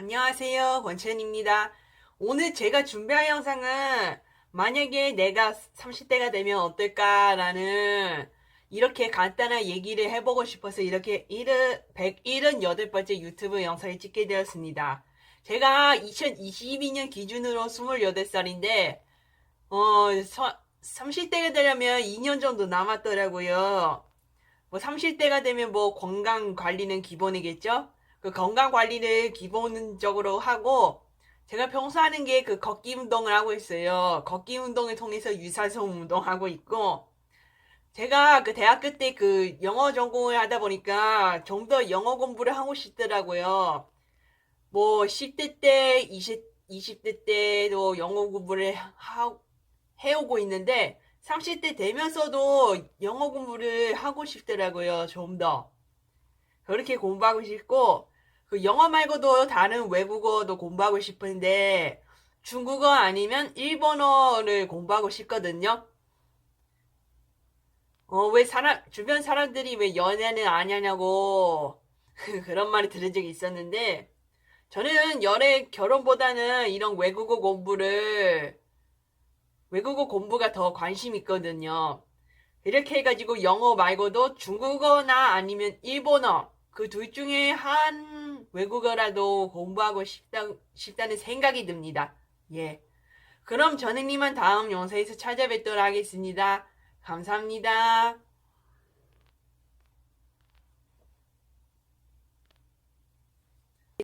안녕하세요. 권채연입니다. 오늘 제가 준비한 영상은 만약에 내가 30대가 되면 어떨까 라는 이렇게 간단한 얘기를 해보고 싶어서 이렇게 178번째 유튜브 영상을 찍게 되었습니다. 제가 2022년 기준으로 28살인데, 어, 30대가 되려면 2년 정도 남았더라고요. 뭐 30대가 되면 뭐 건강 관리는 기본이겠죠? 그 건강 관리를 기본적으로 하고 제가 평소 하는 게 그 걷기 운동을 하고 있어요. 걷기 운동을 통해서 유산소 운동하고 있고 제가 그 대학교 때 그 영어 전공을 하다 보니까 좀 더 영어 공부를 하고 싶더라고요. 뭐 10대 때, 20, 20대 때도 영어 공부를 하, 해오고 있는데 30대 되면서도 영어 공부를 하고 싶더라고요. 좀 더. 그렇게 공부하고 싶고, 그 영어 말고도 다른 외국어도 공부하고 싶은데, 중국어 아니면 일본어를 공부하고 싶거든요. 어, 왜 사람, 주변 사람들이 왜 연애는 안 하냐고, 그런 말을 들은 적이 있었는데, 저는 연애, 결혼보다는 이런 외국어 공부를, 외국어 공부가 더 관심 있거든요. 이렇게 해가지고 영어 말고도 중국어나 아니면 일본어 그 둘 중에 한 외국어라도 공부하고 싶다, 싶다는 생각이 듭니다. 예. 그럼 저는 이만 다음 영상에서 찾아뵙도록 하겠습니다. 감사합니다.